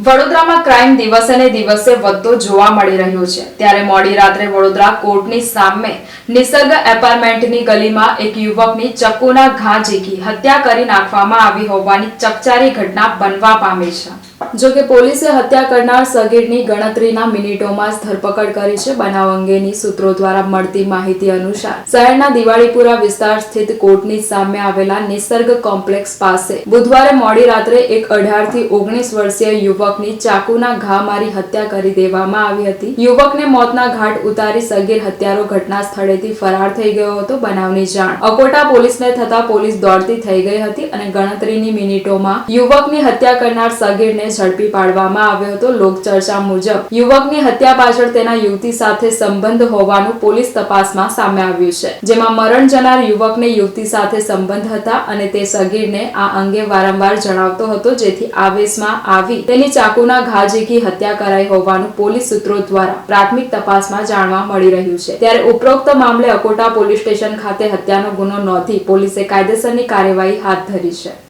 વડોદરામાં ક્રાઇમ દિવસે ને દિવસે વધતો જોવા મળી રહ્યો છે. ત્યારે મોડી રાત્રે વડોદરા કોર્ટની સામે નિસર્ગ એપાર્ટમેન્ટની ગલીમાં એક યુવકની ચક્કુના ઘા ઝીકી હત્યા કરી નાખવામાં આવી હોવાની ચકચારી ઘટના બનવા પામી છે. જો કે પોલીસે હત્યા કરનાર સગીરની ગણતરીના મિનિટોમાં જ ધરપકડ કરી છે. બનાવ અંગેની સૂત્રો દ્વારા મળતી માહિતી અનુસાર શહેરના દિવાળીપુરા વિસ્તાર સ્થિત કોર્ટની સામે આવેલા નિસર્ગ કોમ્પ્લેક્સ પાસે બુધવારે મોડી રાત્રે એક અઢારથી ઓગણીસ વર્ષીય યુવકની ચાકુના ઘા મારી હત્યા કરી દેવામાં આવી હતી. યુવકને મોતના ઘાટ ઉતારી સગીર હત્યારો ઘટના સ્થળેથી ફરાર થઈ ગયો હતો બનાવની જાણ. અકોટા પોલીસને થતા પોલીસ દોડતી થઈ ગઈ હતી અને ગણતરીની મિનિટોમાં યુવકની હત્યા કરનાર સગીરને ઝડપી પાડવામાં આવ્યો હતો. લોકચર્ચા મુજબ, યુવકની હત્યા પાછળ તેના યુવતી સાથે સંબંધ હોવાનું પોલીસ તપાસમાં સામે આવ્યું છે. જેમાં મરણ જનાર યુવકને યુવતી સાથે સંબંધ હતા અને તે સગીરને આ અંગે વારંવાર જણાવતો હતો, જેથી આવેશમાં આવી તેની ચાકુના ઘા ઝીકી હત્યા કરાઈ હોવાનું પોલીસ સૂત્રો દ્વારા પ્રાથમિક તપાસમાં જાણવા મળી રહ્યું છે. ત્યારે ઉપરોક્ત મામલે અકોટા પોલીસ સ્ટેશન ખાતે હત્યાનો ગુનો નોંધી પોલીસે કાયદેસરની કાર્યવાહી હાથ ધરી છે.